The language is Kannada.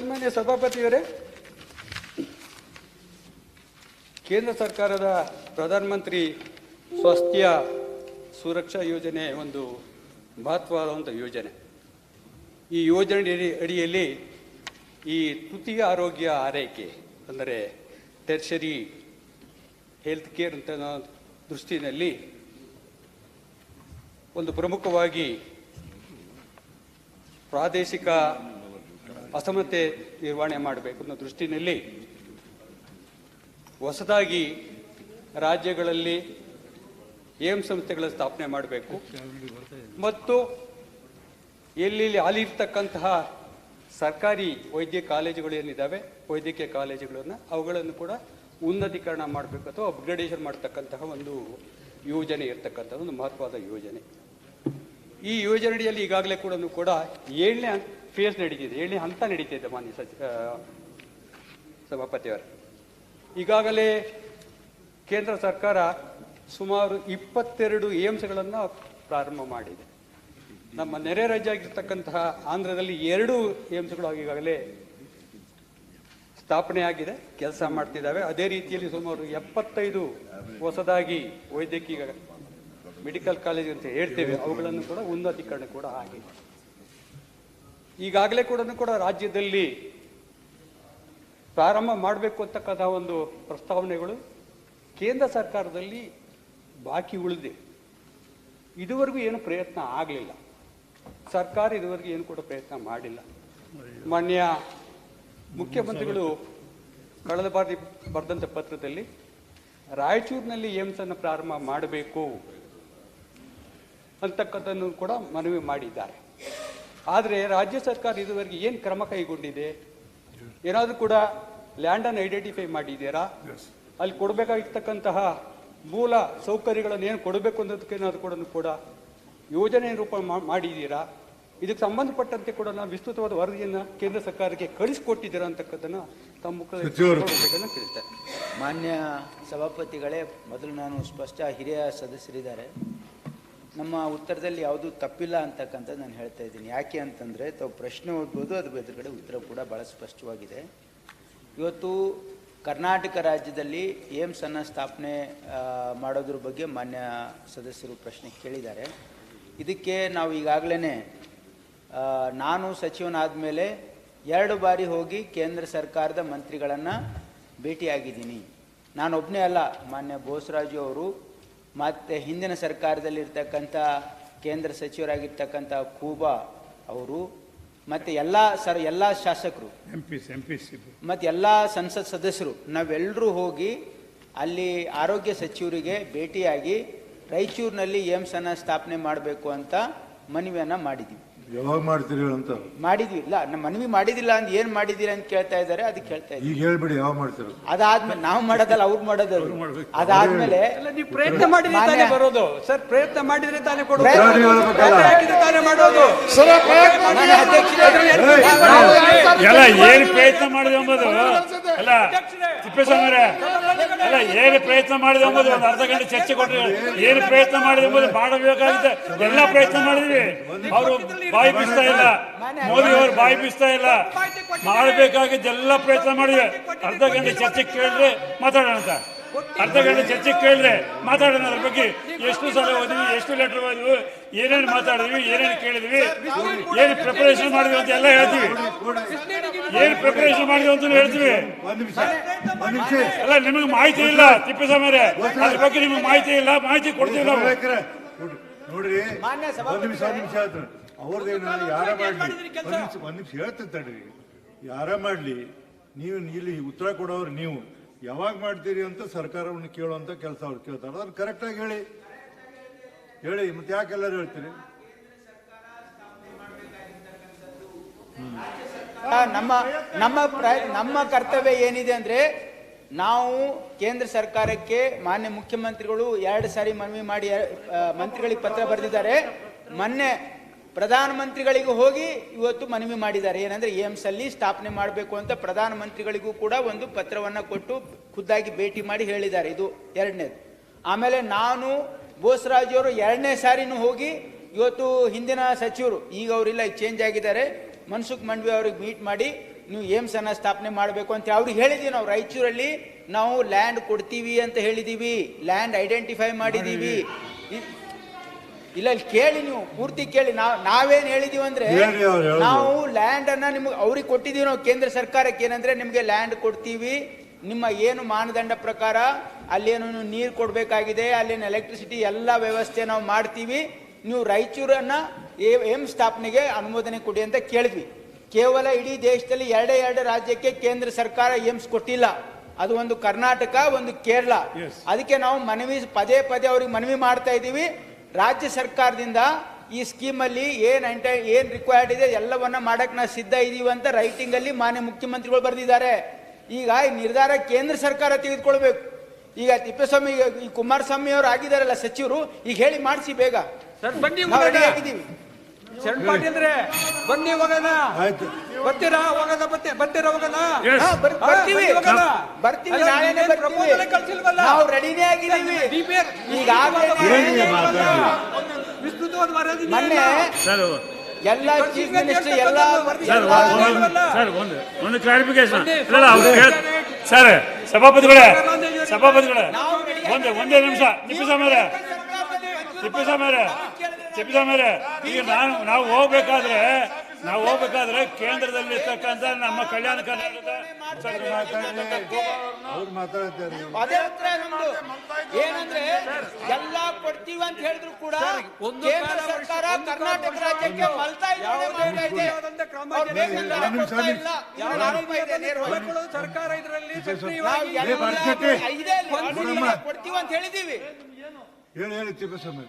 ಸನ್ಮಾನ್ಯ ಸಭಾಪತಿಯವರೇ, ಕೇಂದ್ರ ಸರ್ಕಾರದ ಪ್ರಧಾನಮಂತ್ರಿ ಸ್ವಾಸ್ಥ್ಯ ಸುರಕ್ಷಾ ಯೋಜನೆ ಒಂದು ಮಹತ್ವವಾದಂಥ ಯೋಜನೆ. ಈ ಯೋಜನೆ ಅಡಿಯಲ್ಲಿ ಈ ತೃತೀಯ ಆರೋಗ್ಯ ಆರೈಕೆ, ಅಂದರೆ ಟೆರ್ಷರಿ ಹೆಲ್ತ್ ಕೇರ್ ಅಂತ ದೃಷ್ಟಿನಲ್ಲಿ ಒಂದು ಪ್ರಮುಖವಾಗಿ ಪ್ರಾದೇಶಿಕ ಅಸಮತೆ ನಿರ್ವಹಣೆ ಮಾಡಬೇಕು ಅನ್ನೋ ದೃಷ್ಟಿನಲ್ಲಿ ಹೊಸದಾಗಿ ರಾಜ್ಯಗಳಲ್ಲಿ ಏಮ್ ಸಂಸ್ಥೆಗಳ ಸ್ಥಾಪನೆ ಮಾಡಬೇಕು. ಮತ್ತು ಎಲ್ಲೆಲ್ಲಿ ಅಲ್ಲಿರ್ತಕ್ಕಂತಹ ಸರ್ಕಾರಿ ವೈದ್ಯ ಕಾಲೇಜುಗಳು ಏನಿದ್ದಾವೆ, ವೈದ್ಯಕೀಯ ಕಾಲೇಜುಗಳನ್ನು ಅವುಗಳನ್ನು ಕೂಡ ಉನ್ನತೀಕರಣ ಮಾಡಬೇಕು ಅಥವಾ ಅಪ್ಗ್ರೇಡೇಷನ್ ಮಾಡ್ತಕ್ಕಂತಹ ಒಂದು ಯೋಜನೆ ಇರ್ತಕ್ಕಂಥ ಒಂದು ಮಹತ್ವದ ಯೋಜನೆ. ಈ ಯೋಜನೆಯಲ್ಲಿ ಈಗಾಗಲೇ ಕೂಡ ಕೂಡ ಏಳನೇ ಫೇಸ್ ನಡೀತಿದೆ ಹೇಳಿ ಹಂತ ನಡೀತಿದೆ ಮಾನ್ಯ ಸಚಿ ಸಭಾಪತಿಯವರು. ಈಗಾಗಲೇ ಕೇಂದ್ರ ಸರ್ಕಾರ ಸುಮಾರು ಇಪ್ಪತ್ತೆರಡು ಏಮ್ಸ್ಗಳನ್ನು ಪ್ರಾರಂಭ ಮಾಡಿದೆ. ನಮ್ಮ ನೆರೆ ರಾಜ್ಯ ಆಗಿರ್ತಕ್ಕಂತಹ ಆಂಧ್ರದಲ್ಲಿ ಎರಡು ಏಮ್ಸ್ಗಳು ಈಗಾಗಲೇ ಸ್ಥಾಪನೆ ಆಗಿದೆ, ಕೆಲಸ ಮಾಡ್ತಿದ್ದಾವೆ. ಅದೇ ರೀತಿಯಲ್ಲಿ ಸುಮಾರು ಎಪ್ಪತ್ತೈದು ಹೊಸದಾಗಿ ವೈದ್ಯಕೀಯ ಮೆಡಿಕಲ್ ಕಾಲೇಜ್ ಅಂತ ಹೇಳ್ತೇವೆ. ಅವುಗಳನ್ನು ಕೂಡ ಉನ್ನತೀಕರಣ ಕೂಡ ಆಗಿದೆ. ಈಗಾಗಲೇ ಕೂಡ ಕೂಡ ರಾಜ್ಯದಲ್ಲಿ ಪ್ರಾರಂಭ ಮಾಡಬೇಕು ಅಂತಕ್ಕಂಥ ಒಂದು ಪ್ರಸ್ತಾವನೆಗಳು ಕೇಂದ್ರ ಸರ್ಕಾರದಲ್ಲಿ ಬಾಕಿ ಉಳಿದೆ ಇದುವರೆಗೂ ಏನು ಪ್ರಯತ್ನ ಆಗಲಿಲ್ಲ. ಸರ್ಕಾರ ಇದುವರೆಗೂ ಏನು ಕೂಡ ಪ್ರಯತ್ನ ಮಾಡಿಲ್ಲ. ಮಾನ್ಯ ಮುಖ್ಯಮಂತ್ರಿಗಳು ಕಳೆದ ಬಾರಿ ಬರೆದಂಥ ಪತ್ರದಲ್ಲಿ ರಾಯಚೂರಿನಲ್ಲಿ ಏಮ್ಸನ್ನು ಪ್ರಾರಂಭ ಮಾಡಬೇಕು ಅಂತಕ್ಕಂಥದ್ದನ್ನು ಕೂಡ ಮನವಿ ಮಾಡಿದ್ದಾರೆ. ಆದರೆ ರಾಜ್ಯ ಸರ್ಕಾರ ಇದುವರೆಗೆ ಏನು ಕ್ರಮ ಕೈಗೊಂಡಿದೆ? ಏನಾದರೂ ಕೂಡ ಲ್ಯಾಂಡನ್ನು ಐಡೆಂಟಿಫೈ ಮಾಡಿದ್ದೀರಾ? ಅಲ್ಲಿ ಕೊಡಬೇಕಾಗಿರ್ತಕ್ಕಂತಹ ಮೂಲ ಸೌಕರ್ಯಗಳನ್ನು ಏನು ಕೊಡಬೇಕು ಅನ್ನೋದಕ್ಕೆ ಏನಾದರೂ ಕೂಡ ಕೂಡ ಯೋಜನೆ ರೂಪ ಮಾ- ಮಾಡಿದ್ದೀರಾ? ಇದಕ್ಕೆ ಸಂಬಂಧಪಟ್ಟಂತೆ ಕೂಡ ನಾವು ವಿಸ್ತೃತವಾದ ವರದಿಯನ್ನು ಕೇಂದ್ರ ಸರ್ಕಾರಕ್ಕೆ ಕಳಿಸಿಕೊಟ್ಟಿದ್ದೀರಾ ಅಂತಕ್ಕಂಥದ್ದನ್ನು ತಮ್ಮ. ಕೇಳ್ತಾರೆ ಮಾನ್ಯ ಸಭಾಪತಿಗಳೇ ಮೊದಲು ನಾನು ಸ್ಪಷ್ಟ ಹಿರಿಯ ಸದಸ್ಯರಿದ್ದಾರೆ. ನಮ್ಮ ಉತ್ತರದಲ್ಲಿ ಯಾವುದೂ ತಪ್ಪಿಲ್ಲ ಅಂತಕ್ಕಂಥದ್ದು ನಾನು ಹೇಳ್ತಾ ಇದ್ದೀನಿ. ಯಾಕೆ ಅಂತಂದರೆ, ತಾವು ಪ್ರಶ್ನೆ ಓದ್ಬೋದು, ಅದ್ರ ಎದುರುಗಡೆ ಉತ್ತರ ಕೂಡ ಭಾಳ ಸ್ಪಷ್ಟವಾಗಿದೆ. ಇವತ್ತು ಕರ್ನಾಟಕ ರಾಜ್ಯದಲ್ಲಿ ಏಮ್ಸನ್ನು ಸ್ಥಾಪನೆ ಮಾಡೋದ್ರ ಬಗ್ಗೆ ಮಾನ್ಯ ಸದಸ್ಯರು ಪ್ರಶ್ನೆ ಕೇಳಿದ್ದಾರೆ. ಇದಕ್ಕೆ ನಾವು ಈಗಾಗಲೇ ನಾನು ಸಚಿವನಾದ ಮೇಲೆ ಎರಡು ಬಾರಿ ಹೋಗಿ ಕೇಂದ್ರ ಸರ್ಕಾರದ ಮಂತ್ರಿಗಳನ್ನು ಭೇಟಿಯಾಗಿದ್ದೀನಿ. ನಾನೊಬ್ಬನೇ ಅಲ್ಲ, ಮಾನ್ಯ ಬೋಸರಾಜು ಅವರು ಮತ್ತು ಹಿಂದಿನ ಸರ್ಕಾರದಲ್ಲಿರ್ತಕ್ಕಂಥ ಕೇಂದ್ರ ಸಚಿವರಾಗಿರ್ತಕ್ಕಂಥ ಕೂಬಾ ಅವರು ಮತ್ತು ಎಲ್ಲ ಸರ್ ಎಲ್ಲ ಶಾಸಕರು M P M P C ಮತ್ತು ಎಲ್ಲ ಸಂಸತ್ ಸದಸ್ಯರು ನಾವೆಲ್ಲರೂ ಹೋಗಿ ಅಲ್ಲಿ ಆರೋಗ್ಯ ಸಚಿವರಿಗೆ ಭೇಟಿಯಾಗಿ ರಾಯಚೂರಿನಲ್ಲಿ ಏಮ್ಸನ್ನು ಸ್ಥಾಪನೆ ಮಾಡಬೇಕು ಅಂತ ಮನವಿಯನ್ನು ಮಾಡಿದ್ವಿ. ಯಾವಾಗ ಮಾಡ್ತೀರಿ ಅಂತ? ಮಾಡಿದ್ವಿ. ಇಲ್ಲ ನಮ್ಮ ಮನವಿ ಮಾಡಿದಿಲ್ಲ ಅಂತ ಏನ್ ಮಾಡಿದೀರ ಅಂತ ಕೇಳ್ತಾ ಇದ್ದಾರೆ ಅದಕ್ಕೆ ಕೇಳ್ತಾ ಇದ್ದೀವಿ. ಈಗ ಹೇಳ್ಬಿಡಿ ಯಾವಾಗ ಮಾಡ್ತೀರಿ? ಅದಾದ್ಮೇಲೆ ನಾವು ಮಾಡೋದಲ್ಲ ಅವ್ರು ಮಾಡೋದು. ಅದಾದ್ಮೇಲೆ ಅಲ್ಲ ನೀವು ಪ್ರಯತ್ನ ಮಾಡಿದ್ರೆ ತಾನೇ ಬರೋದು. ಸರ್ ಪ್ರಯತ್ನ ಮಾಡಿದ್ರೆ ತಾನೇ ಕೊಡೋದು. ಪ್ರಯತ್ನ. ಪ್ರಯತ್ನ ಹಾಕಿದ್ರೆ ತಾನೇ ಮಾಡೋದು. ಮಾನ್ಯ ಅಧ್ಯಕ್ಷರೇ, ಎಲ್ಲ ಏನು ಪ್ರಯತ್ನ ಮಾಡಿದೆ ಎಂಬುದು ಅಲ್ಲ ತಿಪ್ಪೇಸ್ವಾಮಿಯವರೇ ಅಲ್ಲ ಏನು ಪ್ರಯತ್ನ ಮಾಡಿದೆ ಎಂಬುದು ಒಂದು ಅರ್ಧ ಗಂಟೆ ಚರ್ಚೆ ಕೊಟ್ಟರೆ ಏನು ಪ್ರಯತ್ನ ಮಾಡಿದೆ ಎಂಬುದು ಮಾಡಬೇಕಾಗಿದೆ ಎಲ್ಲ ಪ್ರಯತ್ನ ಮಾಡಿದ್ವಿ. ಅವರು ಬಾಯಿ ಬೀಸ್ತಾ ಇಲ್ಲ. ಮೋದಿ ಅವರು ಬಾಯಿ ಬೀಸ್ತಾ ಇಲ್ಲ. ಮಾಡಬೇಕಾಗಿದ್ದೆಲ್ಲ ಪ್ರಯತ್ನ ಮಾಡಿವೆ ಅರ್ಧ ಗಂಟೆ ಚರ್ಚೆ ಕೇಳಿದ್ರೆ ಮಾತಾಡೋಣ ಅಂತ. ಅರ್ಧ ಗಂಟೆ ಚರ್ಚೆ ಕೇಳಿದ್ರೆ ಮಾತಾಡೋಣ ಅದ್ರ ಬಗ್ಗೆ. ಎಷ್ಟು ಸಲ ಓದಿದ್ವಿ ಎಷ್ಟು ಲೆಟರ್ ಓದಿದ್ವಿ ಏನೇನು ಮಾತಾಡಿದ್ವಿ ಏನೇನು ಕೇಳಿದ್ವಿ ಏನು ಪ್ರಿಪರೇಷನ್ ಮಾಡಿದ್ವಿ ಅಂತ ಎಲ್ಲ ಹೇಳ್ತೀವಿ. ಏನು ಪ್ರಿಪರೇಷನ್ ಮಾಡಿದ್ವಿ ಅಂತ ಹೇಳ್ತೀವಿ. ಒಂದ್ ನಿಮಿಷ ಒಂದ್ ಅಲ್ಲ ನಿಮಗೆ ಮಾಹಿತಿ ಇಲ್ಲ ತಿಪ್ಪೇಸ್ವಾಮಿಯವರೇ ಅದ್ರ ಬಗ್ಗೆ ನಿಮಗೆ ಮಾಹಿತಿ ಇಲ್ಲ ಮಾಹಿತಿ ಕೊಡ್ತೀವಿ ನಾವು. ನೋಡ್ರಿ, ನೋಡ್ರಿ. ಒಂದ್ ನಿಮಿಷ ಒಂದ್ ನಿಮಿಷ ಆಯ್ತು. ಅವ್ರದ್ದೇನ ಯಾರ ಮಾಡ್ಲಿ? ಒಂದ್ ನಿಮಿಷ ಹೇಳ್ತೀನಿ ತಡ್ರಿ. ಯಾರ ಮಾಡ್ಲಿ? ನೀವು ಇಲ್ಲಿ ಉತ್ತರ ಕೊಡೋರು ನೀವು. ಯಾವಾಗ ಮಾಡ್ತೀರಿ ಅಂತ ಸರ್ಕಾರವನ್ನು ಕೇಳುವಂತ ಕೆಲಸ ಅವ್ರು ಕೇಳ್ತಾರೆ. ಅದನ್ನ ಕರೆಕ್ಟಾಗಿ ಹೇಳಿ. ಹೇಳಿ ಮತ್ತೆ ಯಾಕೆ ಎಲ್ಲರೂ ಹೇಳ್ತೀರಿ? ನಮ್ಮ ನಮ್ಮ ನಮ್ಮ ಕರ್ತವ್ಯ ಏನಿದೆ ಅಂದ್ರೆ ನಾವು ಕೇಂದ್ರ ಸರ್ಕಾರಕ್ಕೆ ಮಾನ್ಯ ಮುಖ್ಯಮಂತ್ರಿಗಳು ಎರಡು ಸಾರಿ ಮನವಿ ಮಾಡಿ ಮಂತ್ರಿಗಳಿಗೆ ಪತ್ರ ಬರೆದಿದ್ದಾರೆ. ಮೊನ್ನೆ ಪ್ರಧಾನಮಂತ್ರಿಗಳಿಗೂ ಹೋಗಿ ಇವತ್ತು ಮನವಿ ಮಾಡಿದ್ದಾರೆ. ಏನಂದ್ರೆ ಏಮ್ಸ್ ಅಲ್ಲಿ ಸ್ಥಾಪನೆ ಮಾಡಬೇಕು ಅಂತ ಪ್ರಧಾನಮಂತ್ರಿಗಳಿಗೂ ಕೂಡ ಒಂದು ಪತ್ರವನ್ನ ಕೊಟ್ಟು ಖುದ್ದಾಗಿ ಭೇಟಿ ಮಾಡಿ ಹೇಳಿದ್ದಾರೆ. ಇದು ಎರಡನೇದು. ಆಮೇಲೆ ನಾನು ಬೋಸರಾಜ್ ಅವರು ಎರಡನೇ ಸಾರಿನೂ ಹೋಗಿ ಇವತ್ತು ಹಿಂದಿನ ಸಚಿವರು ಈಗ ಅವರಿಲ್ಲ ಚೇಂಜ್ ಆಗಿದ್ದಾರೆ. ಮನ್ಸುಖ್ ಮಂಡ್ವಿ ಅವ್ರಿಗೆ ಮೀಟ್ ಮಾಡಿ ನೀವು ಏಮ್ಸ್ ಅನ್ನ ಸ್ಥಾಪನೆ ಮಾಡಬೇಕು ಅಂತ ಅವ್ರಿಗೆ ಹೇಳಿದ್ದೀವಿ ನಾವು ರಾಯಚೂರಲ್ಲಿ ನಾವು ಲ್ಯಾಂಡ್ ಕೊಡ್ತೀವಿ ಅಂತ ಹೇಳಿದೀವಿ. ಲ್ಯಾಂಡ್ ಐಡೆಂಟಿಫೈ ಮಾಡಿದೀವಿ. ಇ- ಇಲ್ಲ ಇಲ್ಲಿ ಕೇಳಿ ನೀವು ಪೂರ್ತಿ ಕೇಳಿ. ನಾವು ನಾವೇನ್ ಹೇಳಿದೀವಿ ಅಂದ್ರೆ ಹೇಳ್ರಿ ಅವ್ರು ಹೇಳೋದು. ನಾವು ಲ್ಯಾಂಡ್ ಅನ್ನ ನಿಮ್ಗೆ ಅವ್ರಿಗೆ ಕೊಟ್ಟಿದೀವಿ ನಾವು ಕೇಂದ್ರ ಸರ್ಕಾರಕ್ಕೆ. ಏನಂದ್ರೆ ನಿಮ್ಗೆ ಲ್ಯಾಂಡ್ ಕೊಡ್ತೀವಿ. ನಿಮ್ಮ ಏನು ಮಾನದಂಡ ಪ್ರಕಾರ ಅಲ್ಲೇನು ನೀರು ಕೊಡಬೇಕಾಗಿದೆ ಅಲ್ಲಿನ ಎಲೆಕ್ಟ್ರಿಸಿಟಿ ಎಲ್ಲ ವ್ಯವಸ್ಥೆ ನಾವು ಮಾಡ್ತೀವಿ. ನೀವು ರಾಯಚೂರನ್ನ ಏ- ಏಮ್ ಸ್ಥಾಪನೆಗೆ ಅನುಮೋದನೆ ಕೊಡಿ ಅಂತ ಕೇಳಿದ್ವಿ. ಕೇವಲ ಇಡೀ ದೇಶದಲ್ಲಿ ಎರಡೇ ಎರಡು ರಾಜ್ಯಕ್ಕೆ ಕೇಂದ್ರ ಸರ್ಕಾರ ಏಮ್ಸ್ ಕೊಟ್ಟಿಲ್ಲ. ಅದು ಒಂದು ಕರ್ನಾಟಕ ಒಂದು ಕೇರಳ. ಅದಕ್ಕೆ ನಾವು ಮನವಿ ಪದೇ ಪದೇ ಅವ್ರಿಗೆ ಮನವಿ ಮಾಡ್ತಾ ಇದ್ದೀವಿ. ರಾಜ್ಯ ಸರ್ಕಾರದಿಂದ ಈ ಸ್ಕೀಮಲ್ಲಿ ಏನು ಎಂಟ ಏನು ರಿಕ್ವೈರ್ಡ್ ಇದೆ ಎಲ್ಲವನ್ನ ಮಾಡೋಕ್ಕೆ ನಾವು ಸಿದ್ಧ ಇದೀವಿ ಅಂತ ರೈಟಿಂಗಲ್ಲಿ ಮಾನ್ಯ ಮುಖ್ಯಮಂತ್ರಿಗಳು ಬರೆದಿದ್ದಾರೆ. ಈಗ ಈ ನಿರ್ಧಾರ ಕೇಂದ್ರ ಸರ್ಕಾರ ತೆಗೆದುಕೊಳ್ಬೇಕು. ಈಗ ತಿಪ್ಪೇಸ್ವಾಮಿ ಈಗ ಈ ಕುಮಾರಸ್ವಾಮಿ ಅವರು ಆಗಿದ್ದಾರಲ್ಲ ಸಚಿವರು ಈಗ ಹೇಳಿ ಮಾಡಿಸಿ ಬೇಗ. ಸರ್ ಬನ್ನಿ ಆಗಿದ್ದೀವಿ. ಬನ್ನಿ ಹೋಗೋಣ. ಆಯ್ತು. ಬರ್ತೀರಾ ಹೋಗದ ಬರ್ತೀರಾ ಬರ್ತೀವಿ. ಬರ್ತೀವಿ ನಾಳೆನೆ ಪ್ರಪೋಸಲ್ ಕಳ್ಸಿಲ್ವಲ್ಲ? ನಾವು ರೆಡಿನೇ ಆಗಿದ್ದೀವಿ. ಈಗ ವಿಸ್ತೃತವಾದ ವರದಿ ಮೊನ್ನೆ ಎಲ್ಲ ಚೀಫ್ ಮಿನಿಸ್ಟರ್ ಎಲ್ಲ ಸರ್ ಒಂದು ಸರ್ ಒಂದು ಒಂದು ಕ್ಲಾರಿಫಿಕೇಶನ್ ಇಲ್ಲ ಅವ್ರು ಕೇಳ್- ಸರ್ ಸಭಾಪತಿಗಳೇ ಸಭಾಪತಿಗಳೇ. ಒಂದೇ ಒಂದೇ ನಿಮಿಷ. ತಿಪ್ಪೇಸ್ವಾಮಿ ತಿಪ್ಪೇಸ್ವಾಮಿ ತಿಪ್ಪೇಸ್ವಾಮಿ ಈಗ ನಾನು ನಾವು ಹೋಗ್ಬೇಕಾದ್ರೆ ನಾವು ಹೋಗ್ಬೇಕಾದ್ರೆ ಕೇಂದ್ರದಲ್ಲಿ ಇರ್ತಕ್ಕಂಥ ನಮ್ಮ ಕಲ್ಯಾಣ ಕರ್ನಾಟಕದ ಅವ್ರು ಮಾತಾಡ್ತಾರೆ ಅದೇ ಉತ್ತರ ನಮ್ದು. ಏನಂದ್ರೆ ಎಲ್ಲ ಕೊಡ್ತೀವಿ ಅಂತ ಹೇಳಿದ್ರು ಕೂಡ ಒಂದು ಕೇಂದ್ರ ಸರ್ಕಾರ ಕರ್ನಾಟಕ ರಾಜ್ಯಕ್ಕೆ ಮಲ್ತಾ ಸರ್ಕಾರ ಇದರಲ್ಲಿ. ಕೊಡ್ತೀವಿ ಅಂತ ಹೇಳಿದೀವಿ. ಹೇಳಿ ಹೇಳಿ ತಿಪ್ಪೇಸ್ವಾಮಿ